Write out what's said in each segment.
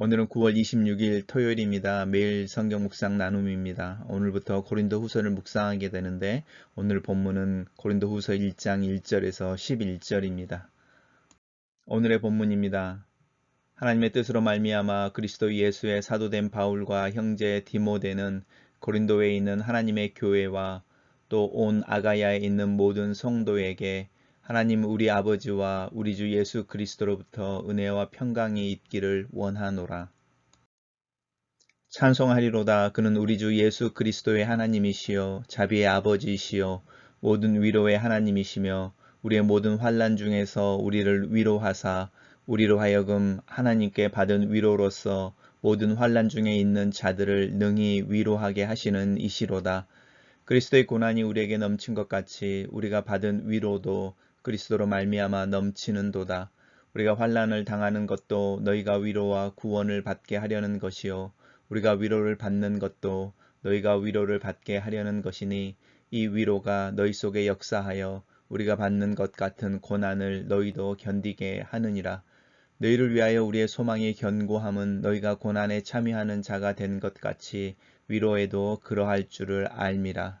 오늘은 9월 26일 토요일입니다. 매일 성경 묵상 나눔입니다. 오늘부터 고린도 후서를 묵상하게 되는데 오늘 본문은 고린도 후서 1장 1절에서 11절입니다. 오늘의 본문입니다. 하나님의 뜻으로 말미암아 그리스도 예수의 사도된 바울과 형제 디모데는 고린도에 있는 하나님의 교회와 또 온 아가야에 있는 모든 성도에게 하나님 우리 아버지와 우리 주 예수 그리스도로부터 은혜와 평강이 있기를 원하노라. 찬송하리로다 그는 우리 주 예수 그리스도의 하나님이시요 자비의 아버지이시요 모든 위로의 하나님이시며 우리의 모든 환란 중에서 우리를 위로하사 우리로 하여금 하나님께 받은 위로로서 모든 환란 중에 있는 자들을 능히 위로하게 하시는 이시로다. 그리스도의 고난이 우리에게 넘친 것 같이 우리가 받은 위로도 그리스도로 말미암아 넘치는도다. 우리가 환란을 당하는 것도 너희가 위로와 구원을 받게 하려는 것이요 우리가 위로를 받는 것도 너희가 위로를 받게 하려는 것이니 이 위로가 너희 속에 역사하여 우리가 받는 것 같은 고난을 너희도 견디게 하느니라. 너희를 위하여 우리의 소망이 견고함은 너희가 고난에 참여하는 자가 된 것 같이 위로에도 그러할 줄을 알미라.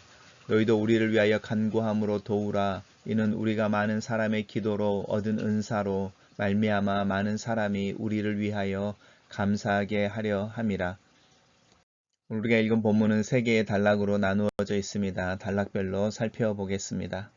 너희도 우리를 위하여 간구함으로 도우라. 이는 우리가 많은 사람의 기도로 얻은 은사로 말미암아 많은 사람이 우리를 위하여 감사하게 하려 함이라. 우리가 읽은 본문은 세 개의 단락으로 나누어져 있습니다. 단락별로 살펴보겠습니다.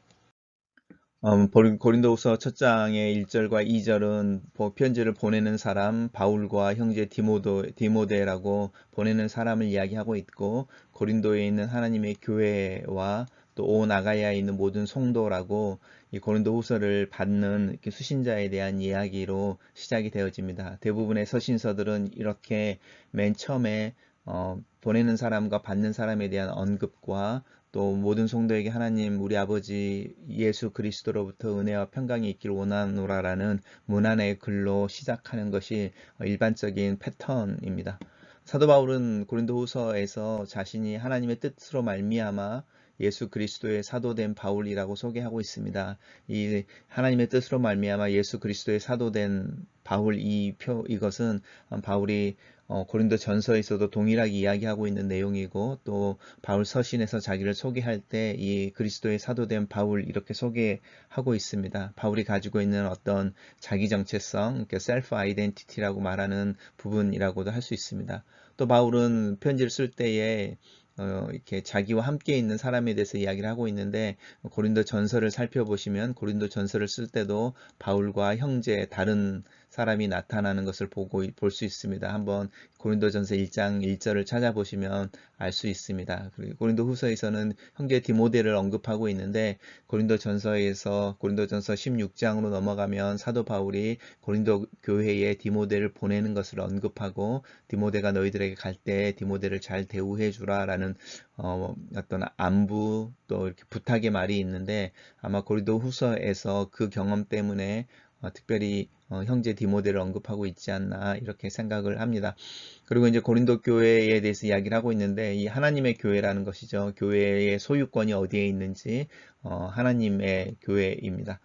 음, 고린도후서 첫 장의 1절과 2절은 편지를 보내는 사람 바울과 형제 디모도, 디모데라고 보내는 사람을 이야기하고 있고 고린도에 있는 하나님의 교회와 또온 아가야에 있는 모든 성도라고 이 고린도후서를 받는 수신자에 대한 이야기로 시작이 되어집니다. 대부분의 서신서들은 이렇게 맨 처음에 어, 보내는 사람과 받는 사람에 대한 언급과 또 모든 성도에게 하나님 우리 아버지 예수 그리스도로부터 은혜와 평강이 있길 원하노라라는 문안의 글로 시작하는 것이 일반적인 패턴입니다. 사도 바울은 고린도후서에서 자신이 하나님의 뜻으로 말미암아 예수 그리스도의 사도된 바울이라고 소개하고 있습니다. 이 하나님의 뜻으로 말미암아 예수 그리스도의 사도된 바울 이 표 이것은 바울이 어, 고린도 전서에서도 동일하게 이야기하고 있는 내용이고 또 바울 서신에서 자기를 소개할 때 이 그리스도의 사도된 바울 이렇게 소개하고 있습니다. 바울이 가지고 있는 어떤 자기 정체성, 셀프 아이덴티티라고 말하는 부분이라고도 할 수 있습니다. 또 바울은 편지를 쓸 때에 어, 이렇게 자기와 함께 있는 사람에 대해서 이야기를 하고 있는데 고린도 전서를 살펴보시면 고린도 전서를 쓸 때도 바울과 형제 다른 사람이 나타나는 것을 보고 볼 수 있습니다. 한번 고린도 전서 1장 1절을 찾아보시면 알 수 있습니다. 그리고 고린도 후서에서는 형제 디모데를 언급하고 있는데 고린도 전서에서 고린도 전서 16장으로 넘어가면 사도 바울이 고린도 교회에 디모데를 보내는 것을 언급하고 디모데가 너희들에게 갈 때 디모데를 잘 대우해 주라라는 어, 어떤 안부 또 이렇게 부탁의 말이 있는데 아마 고린도 후서에서 그 경험 때문에 어, 특별히 어, 형제 디모데를 언급하고 있지 않나 이렇게 생각을 합니다. 그리고 이제 고린도 교회에 대해서 이야기를 하고 있는데 이 하나님의 교회라는 것이죠. 교회의 소유권이 어디에 있는지 어, 하나님의 교회입니다.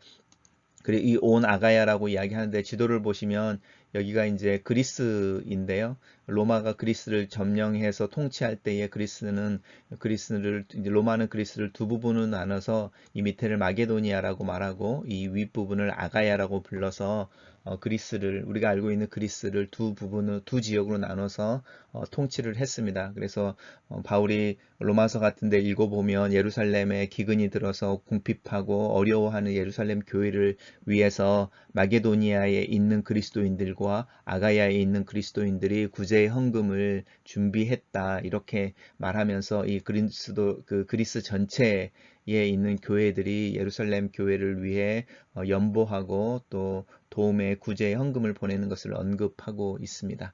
그리고 이 온 아가야라고 이야기하는데 지도를 보시면 여기가 이제 그리스인데요. 로마가 그리스를 점령해서 통치할 때에 그리스는 그리스를 로마는 그리스를 두 부분으로 나눠서 이 밑에를 마게도니아라고 말하고 이 윗부분을 아가야라고 불러서 어, 그리스를 우리가 알고 있는 그리스를 두 부분으로 두 지역으로 나눠서 어, 통치를 했습니다. 그래서 어, 바울이 로마서 같은데 읽어보면 예루살렘에 기근이 들어서 궁핍하고 어려워하는 예루살렘 교회를 위해서 마게도니아에 있는 그리스도인들과 아가야에 있는 그리스도인들이 구제 헌금을 준비했다 이렇게 말하면서 이 그리스도 그 그리스 전체에 있는 교회들이 예루살렘 교회를 위해 연보하고 또 도움의 구제 현금을 보내는 것을 언급하고 있습니다.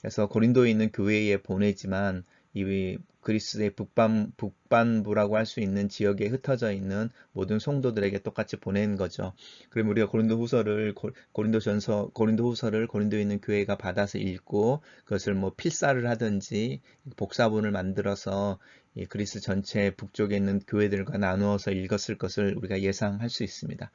그래서 고린도에 있는 교회에 보내지만 이 그리스의 북반, 북반부라고 할 수 있는 지역에 흩어져 있는 모든 성도들에게 똑같이 보낸 거죠. 그럼 우리가 고린도 후서를 고린도 전서 고린도 후서를 고린도에 있는 교회가 받아서 읽고 그것을 뭐 필사를 하든지 복사본을 만들어서 이 그리스 전체 북쪽에 있는 교회들과 나누어서 읽었을 것을 우리가 예상할 수 있습니다.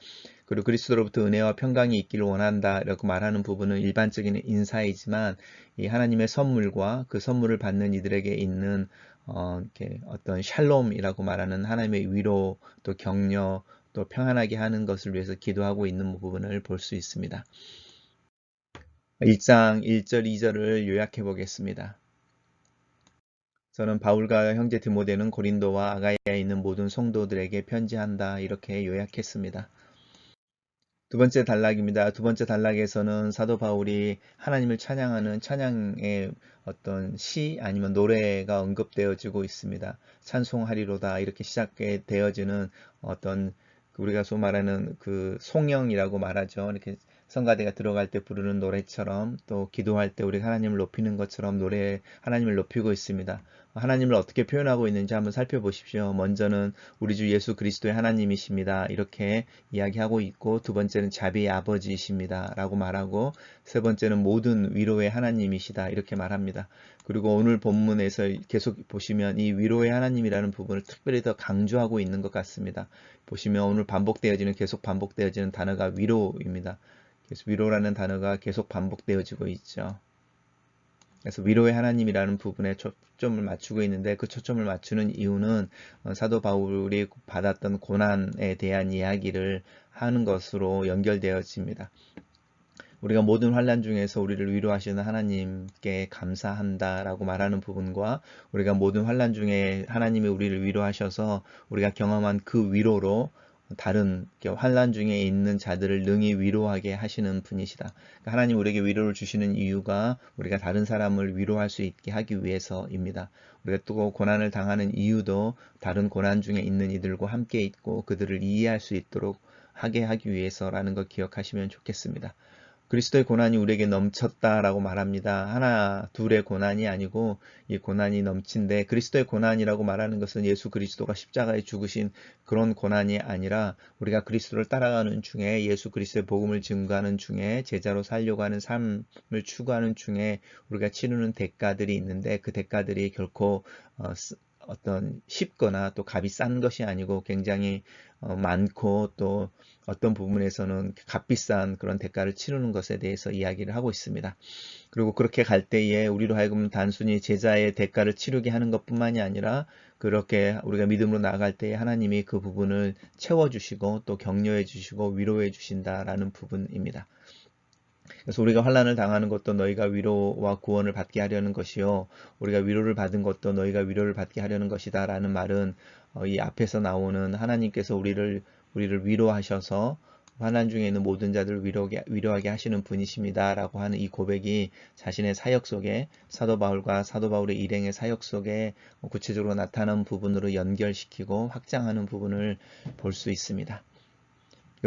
그리고 그리스도로부터 은혜와 평강이 있기를 원한다라고 말하는 부분은 일반적인 인사이지만 이 하나님의 선물과 그 선물을 받는 이들에게 있는 어, 이렇게 어떤 샬롬이라고 말하는 하나님의 위로 또 격려 또 평안하게 하는 것을 위해서 기도하고 있는 부분을 볼 수 있습니다. 1장 1절 2절을 요약해 보겠습니다. 저는 바울과 형제 디모데는 고린도와 아가야에 있는 모든 성도들에게 편지한다 이렇게 요약했습니다. 두 번째 단락입니다. 두 번째 단락에서는 사도 바울이 하나님을 찬양하는 찬양의 어떤 시 아니면 노래가 언급되어지고 있습니다. 찬송하리로다 이렇게 시작해 되어지는 어떤 우리가 소 말하는 그 송영이라고 말하죠. 이렇게 성가대가 들어갈 때 부르는 노래처럼 또 기도할 때 우리 하나님을 높이는 것처럼 노래 하나님을 높이고 있습니다. 하나님을 어떻게 표현하고 있는지 한번 살펴보십시오. 먼저는 우리 주 예수 그리스도의 하나님이십니다. 이렇게 이야기하고 있고 두 번째는 자비의 아버지이십니다. 라고 말하고 세 번째는 모든 위로의 하나님이시다. 이렇게 말합니다. 그리고 오늘 본문에서 계속 보시면 이 위로의 하나님이라는 부분을 특별히 더 강조하고 있는 것 같습니다. 보시면 오늘 반복되어지는 계속 반복되어지는 단어가 위로입니다. 그래서 위로라는 단어가 계속 반복되어지고 있죠. 그래서 위로의 하나님이라는 부분에 초점을 맞추고 있는데 그 초점을 맞추는 이유는 어, 사도 바울이 받았던 고난에 대한 이야기를 하는 것으로 연결되어집니다. 우리가 모든 환란 중에서 우리를 위로하시는 하나님께 감사한다라고 말하는 부분과 우리가 모든 환란 중에 하나님이 우리를 위로하셔서 우리가 경험한 그 위로로 다른 환란 중에 있는 자들을 능히 위로하게 하시는 분이시다. 그러니까 하나님 우리에게 위로를 주시는 이유가 우리가 다른 사람을 위로할 수 있게 하기 위해서입니다. 우리가 또 고난을 당하는 이유도 다른 고난 중에 있는 이들과 함께 있고 그들을 이해할 수 있도록 하게 하기 위해서라는 걸 기억하시면 좋겠습니다. 그리스도의 고난이 우리에게 넘쳤다라고 말합니다. 하나, 둘의 고난이 아니고 이 고난이 넘친데 그리스도의 고난이라고 말하는 것은 예수 그리스도가 십자가에 죽으신 그런 고난이 아니라 우리가 그리스도를 따라가는 중에 예수 그리스도의 복음을 증거하는 중에 제자로 살려고 하는 삶을 추구하는 중에 우리가 치르는 대가들이 있는데 그 대가들이 결코 어, 어떤 쉽거나 또 값이 싼 것이 아니고 굉장히 어, 많고 또 어떤 부분에서는 값비싼 그런 대가를 치르는 것에 대해서 이야기를 하고 있습니다. 그리고 그렇게 갈 때에 우리로 하여금 단순히 제자의 대가를 치르게 하는 것뿐만이 아니라 그렇게 우리가 믿음으로 나아갈 때에 하나님이 그 부분을 채워주시고 또 격려해 주시고 위로해 주신다라는 부분입니다. 그래서 우리가 환란을 당하는 것도 너희가 위로와 구원을 받게 하려는 것이요 우리가 위로를 받은 것도 너희가 위로를 받게 하려는 것이다 라는 말은 어, 이 앞에서 나오는 하나님께서 우리를 우리를 위로하셔서 환난 중에 있는 모든 자들을 위로하게, 위로하게 하시는 분이십니다. 라고 하는 이 고백이 자신의 사역 속에 사도 바울과 사도 바울의 일행의 사역 속에 구체적으로 나타나는 부분으로 연결시키고 확장하는 부분을 볼 수 있습니다.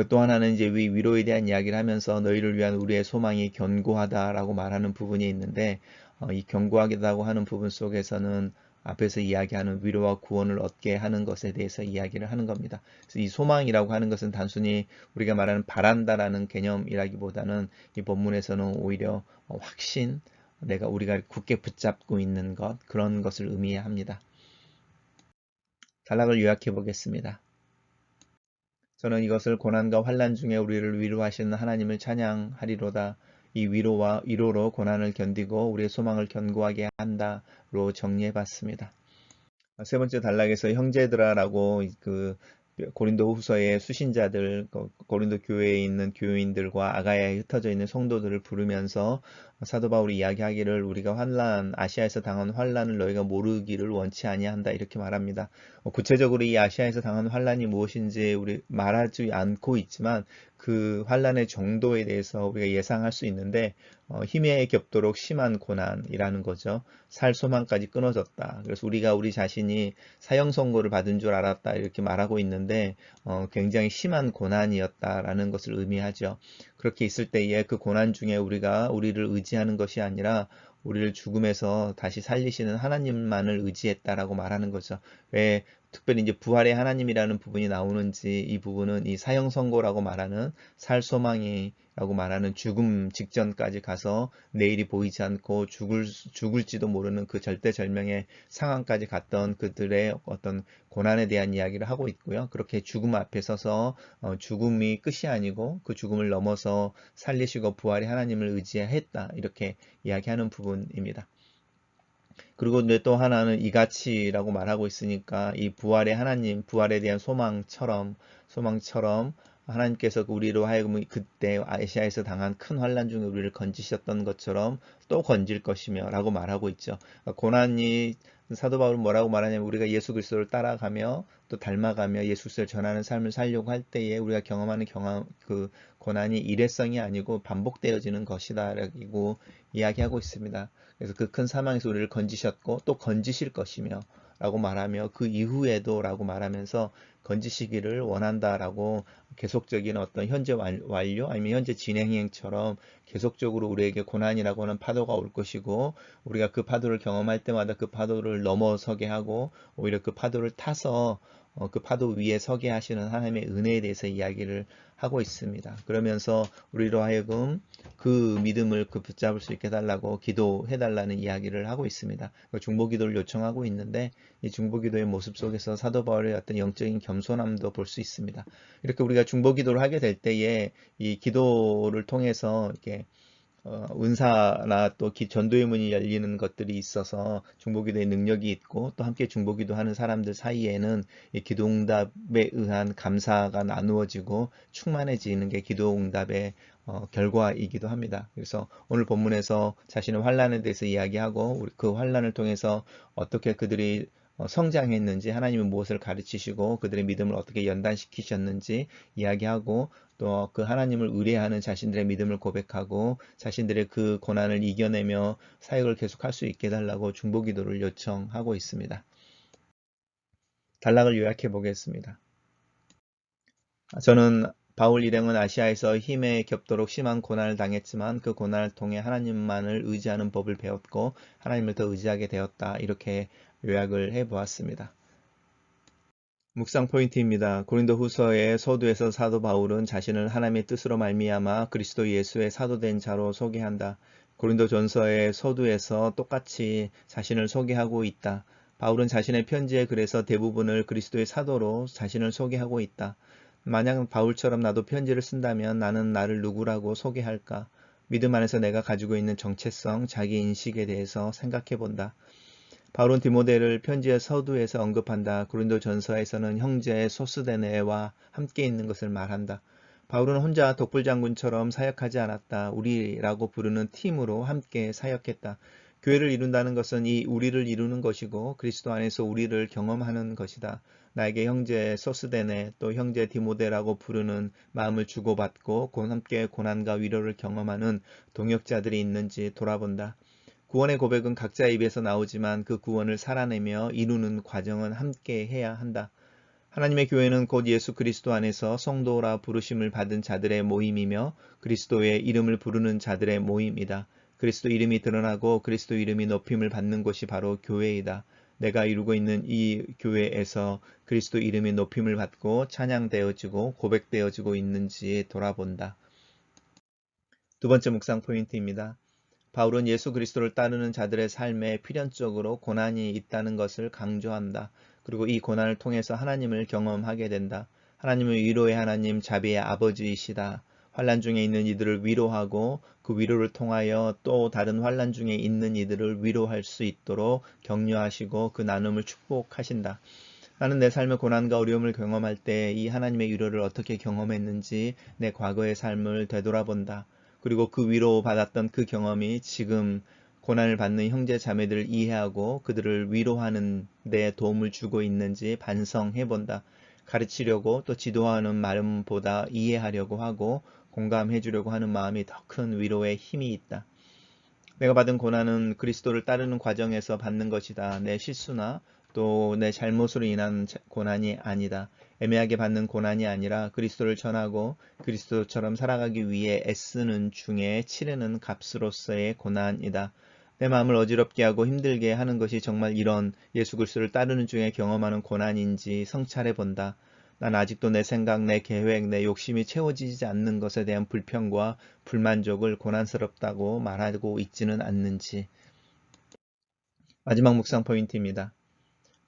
또 하나는 이제 위, 위로에 대한 이야기를 하면서 너희를 위한 우리의 소망이 견고하다라고 말하는 부분이 있는데 어, 이 견고하다고 하는 부분 속에서는 앞에서 이야기하는 위로와 구원을 얻게 하는 것에 대해서 이야기를 하는 겁니다. 이 소망이라고 하는 것은 단순히 우리가 말하는 바란다라는 개념이라기보다는 이 본문에서는 오히려 확신, 내가 우리가 굳게 붙잡고 있는 것 그런 것을 의미합니다. 단락을 요약해 보겠습니다. 저는 이것을 고난과 환란 중에 우리를 위로하시는 하나님을 찬양하리로다. 이 위로와 위로로 고난을 견디고 우리의 소망을 견고하게 한다로 정리해 봤습니다. 세 번째 단락에서 형제들아라고 그 고린도 후서의 수신자들, 고린도 교회에 있는 교인들과 아가야에 흩어져 있는 성도들을 부르면서 사도 바울이 이야기하기를 우리가 환란, 아시아에서 당한 환란을 너희가 모르기를 원치 아니한다 이렇게 말합니다. 구체적으로 이 아시아에서 당한 환란이 무엇인지 우리 말하지 않고 있지만 그 환란의 정도에 대해서 우리가 예상할 수 있는데 어, 힘에 겹도록 심한 고난이라는 거죠. 살 소망까지 끊어졌다. 그래서 우리가 우리 자신이 사형 선고를 받은 줄 알았다 이렇게 말하고 있는데 어, 굉장히 심한 고난이었다라는 것을 의미하죠. 그렇게 있을 때에 그 고난 중에 우리가 우리를 의지하는 것이 아니라 우리를 죽음에서 다시 살리시는 하나님만을 의지했다라고 말하는 거죠. 왜 특별히 이제 부활의 하나님이라는 부분이 나오는지 이 부분은 이 사형 선고라고 말하는 살 소망이라고 말하는 죽음 직전까지 가서 내일이 보이지 않고 죽을 죽을지도 모르는 그 절대절명의 상황까지 갔던 그들의 어떤 고난에 대한 이야기를 하고 있고요. 그렇게 죽음 앞에 서서 어, 죽음이 끝이 아니고 그 죽음을 넘어서 살리시고 부활의 하나님을 의지했다 이렇게 이야기하는 부분입니다. 그리고 또 하나는 이가치라고 말하고 있으니까 이 부활의 하나님, 부활에 대한 소망처럼 소망처럼 하나님께서 우리로 하여금 그때 아시아에서 당한 큰 환란 중에 우리를 건지셨던 것처럼 또 건질 것이며 라고 말하고 있죠. 그러니까 고난이 사도 바울은 뭐라고 말하냐면 우리가 예수 그리스도를 따라가며 또 닮아가며 예수 그리스도를 전하는 삶을 살려고 할 때에 우리가 경험하는 경험 그 고난이 일회성이 아니고 반복되어지는 것이다라고 이야기하고 있습니다. 그래서 그 큰 사망에서 우리를 건지셨고 또 건지실 것이며 라고 말하며 그 이후에도 라고 말하면서 건지시기를 원한다라고 계속적인 어떤 현재 완료 아니면 현재 진행형처럼 계속적으로 우리에게 고난이라고 하는 파도가 올 것이고 우리가 그 파도를 경험할 때마다 그 파도를 넘어서게 하고 오히려 그 파도를 타서 어, 그 파도 위에 서게 하시는 하나님의 은혜에 대해서 이야기를 하고 있습니다. 그러면서 우리로 하여금 그 믿음을 그 붙잡을 수 있게 달라고 기도해 달라는 이야기를 하고 있습니다. 그 중보 기도를 요청하고 있는데 이 중보 기도의 모습 속에서 사도 바울의 어떤 영적인 겸손함도 볼 수 있습니다. 이렇게 우리가 중보 기도를 하게 될 때에 이 기도를 통해서 이렇게 어, 은사나 또 전도의 문이 열리는 것들이 있어서 중보기도의 능력이 있고 또 함께 중보기도 하는 사람들 사이에는 이 기도응답에 의한 감사가 나누어지고 충만해지는 게 기도응답의 어, 결과이기도 합니다. 그래서 오늘 본문에서 자신의 환란에 대해서 이야기하고 그 환란을 통해서 어떻게 그들이 어, 성장했는지 하나님은 무엇을 가르치시고 그들의 믿음을 어떻게 연단시키셨는지 이야기하고 또 그 하나님을 의뢰하는 자신들의 믿음을 고백하고 자신들의 그 고난을 이겨내며 사역을 계속할 수 있게 달라고 중보기도를 요청하고 있습니다. 단락을 요약해 보겠습니다. 저는 바울 일행은 아시아에서 힘에 겹도록 심한 고난을 당했지만 그 고난을 통해 하나님만을 의지하는 법을 배웠고 하나님을 더 의지하게 되었다. 이렇게 요약을 해 보았습니다. 묵상 포인트입니다. 고린도 후서의 서두에서 사도 바울은 자신을 하나님의 뜻으로 말미암아 그리스도 예수의 사도된 자로 소개한다. 고린도 전서의 서두에서 똑같이 자신을 소개하고 있다. 바울은 자신의 편지에 그래서 대부분을 그리스도의 사도로 자신을 소개하고 있다. 만약 바울처럼 나도 편지를 쓴다면 나는 나를 누구라고 소개할까? 믿음 안에서 내가 가지고 있는 정체성, 자기 인식에 대해서 생각해 본다. 바울은 디모데를 편지의 서두에서 언급한다. 고린도 전서에서는 형제 소스데네와 함께 있는 것을 말한다. 바울은 혼자 독불장군처럼 사역하지 않았다. 우리라고 부르는 팀으로 함께 사역했다. 교회를 이룬다는 것은 이 우리를 이루는 것이고 그리스도 안에서 우리를 경험하는 것이다. 나에게 형제 소스데네 또 형제 디모데라고 부르는 마음을 주고받고 함께 고난과 위로를 경험하는 동역자들이 있는지 돌아본다. 구원의 고백은 각자의 입에서 나오지만 그 구원을 살아내며 이루는 과정은 함께 해야 한다. 하나님의 교회는 곧 예수 그리스도 안에서 성도라 부르심을 받은 자들의 모임이며 그리스도의 이름을 부르는 자들의 모임이다. 그리스도 이름이 드러나고 그리스도 이름이 높임을 받는 곳이 바로 교회이다. 내가 이루고 있는 이 교회에서 그리스도 이름이 높임을 받고 찬양되어지고 고백되어지고 있는지 돌아본다. 두 번째 묵상 포인트입니다. 바울은 예수 그리스도를 따르는 자들의 삶에 필연적으로 고난이 있다는 것을 강조한다. 그리고 이 고난을 통해서 하나님을 경험하게 된다. 하나님은 위로의 하나님, 자비의 아버지이시다. 환란 중에 있는 이들을 위로하고 그 위로를 통하여 또 다른 환란 중에 있는 이들을 위로할 수 있도록 격려하시고 그 나눔을 축복하신다. 나는 내 삶의 고난과 어려움을 경험할 때 이 하나님의 위로를 어떻게 경험했는지 내 과거의 삶을 되돌아본다. 그리고 그 위로 받았던 그 경험이 지금 고난을 받는 형제 자매들을 이해하고 그들을 위로하는 데 도움을 주고 있는지 반성해 본다. 가르치려고 또 지도하는 마음보다 이해하려고 하고 공감해 주려고 하는 마음이 더 큰 위로의 힘이 있다. 내가 받은 고난은 그리스도를 따르는 과정에서 받는 것이다. 내 실수나 또 내 잘못으로 인한 고난이 아니다. 애매하게 받는 고난이 아니라 그리스도를 전하고 그리스도처럼 살아가기 위해 애쓰는 중에 치르는 값으로서의 고난이다. 내 마음을 어지럽게 하고 힘들게 하는 것이 정말 이런 예수 그리스도를 따르는 중에 경험하는 고난인지 성찰해 본다. 난 아직도 내 생각, 내 계획, 내 욕심이 채워지지 않는 것에 대한 불평과 불만족을 고난스럽다고 말하고 있지는 않는지. 마지막 묵상 포인트입니다.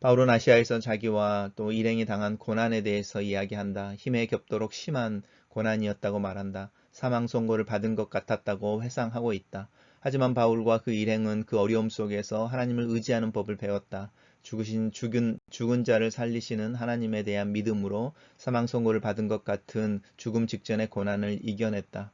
바울은 아시아에서 자기와 또 일행이 당한 고난에 대해서 이야기한다. 힘에 겹도록 심한 고난이었다고 말한다. 사망 선고를 받은 것 같았다고 회상하고 있다. 하지만 바울과 그 일행은 그 어려움 속에서 하나님을 의지하는 법을 배웠다. 죽으신 죽은 죽은 자를 살리시는 하나님에 대한 믿음으로 사망 선고를 받은 것 같은 죽음 직전의 고난을 이겨냈다.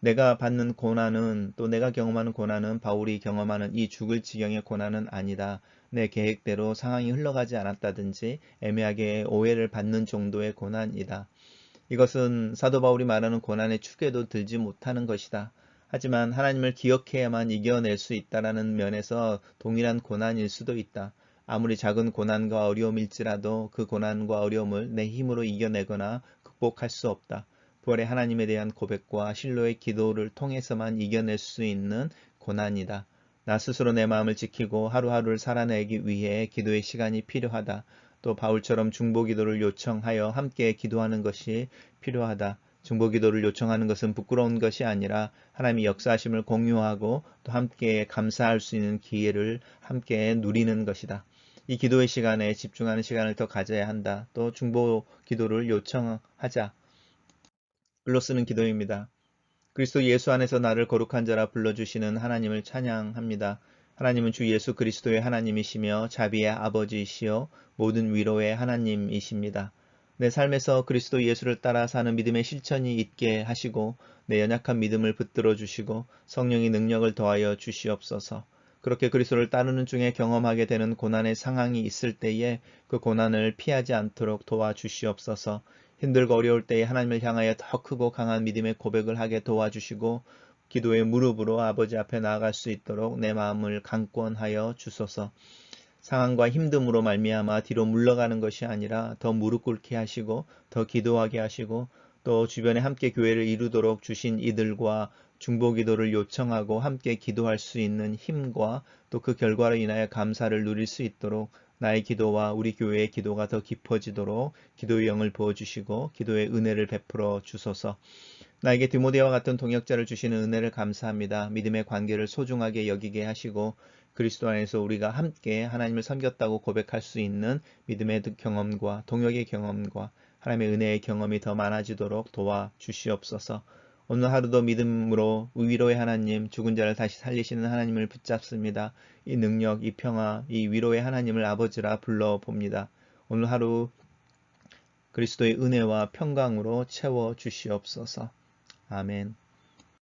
내가 받는 고난은 또 내가 경험하는 고난은 바울이 경험하는 이 죽을 지경의 고난은 아니다. 내 계획대로 상황이 흘러가지 않았다든지 애매하게 오해를 받는 정도의 고난이다. 이것은 사도 바울이 말하는 고난의 축에도 들지 못하는 것이다. 하지만 하나님을 기억해야만 이겨낼 수 있다라는 면에서 동일한 고난일 수도 있다. 아무리 작은 고난과 어려움일지라도 그 고난과 어려움을 내 힘으로 이겨내거나 극복할 수 없다. 부활의 하나님에 대한 고백과 실로의 기도를 통해서만 이겨낼 수 있는 고난이다. 나 스스로 내 마음을 지키고 하루하루를 살아내기 위해 기도의 시간이 필요하다. 또 바울처럼 중보 기도를 요청하여 함께 기도하는 것이 필요하다. 중보 기도를 요청하는 것은 부끄러운 것이 아니라 하나님의 역사하심을 공유하고 또 함께 감사할 수 있는 기회를 함께 누리는 것이다. 이 기도의 시간에 집중하는 시간을 더 가져야 한다. 또 중보 기도를 요청하자. 글로 쓰는 기도입니다. 그리스도 예수 안에서 나를 거룩한 자라 불러주시는 하나님을 찬양합니다. 하나님은 주 예수 그리스도의 하나님이시며 자비의 아버지이시요 모든 위로의 하나님이십니다. 내 삶에서 그리스도 예수를 따라 사는 믿음의 실천이 있게 하시고 내 연약한 믿음을 붙들어 주시고 성령의 능력을 더하여 주시옵소서. 그렇게 그리스도를 따르는 중에 경험하게 되는 고난의 상황이 있을 때에 그 고난을 피하지 않도록 도와주시옵소서. 힘들고 어려울 때에 하나님을 향하여 더 크고 강한 믿음의 고백을 하게 도와주시고 기도의 무릎으로 아버지 앞에 나아갈 수 있도록 내 마음을 강권하여 주소서. 상황과 힘듦으로 말미암아 뒤로 물러가는 것이 아니라 더 무릎 꿇게 하시고 더 기도하게 하시고 또 주변에 함께 교회를 이루도록 주신 이들과 중보 기도를 요청하고 함께 기도할 수 있는 힘과 또 그 결과로 인하여 감사를 누릴 수 있도록 나의 기도와 우리 교회의 기도가 더 깊어지도록 기도의 영을 부어주시고 기도의 은혜를 베풀어 주소서. 나에게 디모데와 같은 동역자를 주시는 은혜를 감사합니다. 믿음의 관계를 소중하게 여기게 하시고 그리스도 안에서 우리가 함께 하나님을 섬겼다고 고백할 수 있는 믿음의 경험과 동역의 경험과 하나님의 은혜의 경험이 더 많아지도록 도와 주시옵소서. 오늘 하루도 믿음으로 위로의 하나님, 죽은 자를 다시 살리시는 하나님을 붙잡습니다. 이 능력, 이 평화, 이 위로의 하나님을 아버지라 불러봅니다. 오늘 하루 그리스도의 은혜와 평강으로 채워 주시옵소서. 아멘.